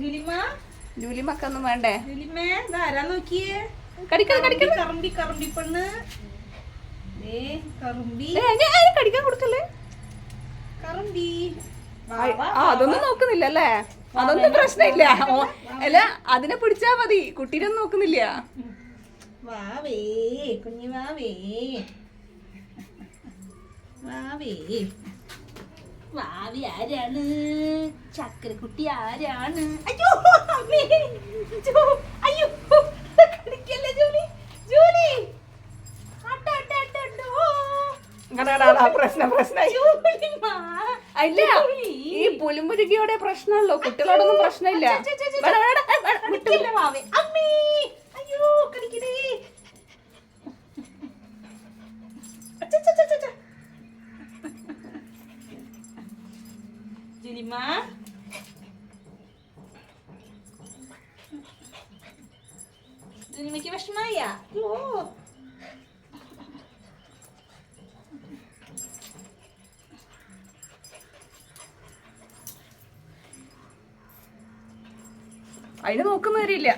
ജുലിമ? ജൂലിമക്കൊന്നും വേണ്ടേ? ജുലിമേ ഇതാരാ നോക്കിയേ? കടിക്കാൻ കറുമ്പി കറുമ്പി പെണ്ണ്. കൊടുക്കല്ലേ? കറുമ്പി. ആ, അതൊന്നും നോക്കുന്നില്ല അല്ലേ അതൊന്നും പ്രശ്നമില്ല. അല്ല അതിനെ പിടിച്ചാ മതി. കുട്ടീനൊന്നും നോക്കുന്നില്ല. വാവേ കുഞ്ഞു വാവേ വാവേ വാവി ആരാണ്? ചക്കരക്കുട്ടി ആരാണ്? അയ്യോ അമ്മേ. അയ്യോ കടിക്കല്ലേ ജോലി? ജോലി. പ്രശ്നം ഈ പുലിമുരുകിയുടെ പ്രശ്നമല്ലോ കുട്ടികളോടൊന്നും പ്രശ്നമില്ല വേണ്ട, വേണ്ട, ഏ, വേണ്ട, വിട്ടു. കടിക്കല്ലേ വാവേ അമ്മേ അയ്യോ കടിക്കണേ അച്ചച്ചച്ചച്ചച്ച. ജുലിമ ജുലിമയ്ക്ക് വിഷമായ ഓ അതിന് നോക്കുന്നവരില്ല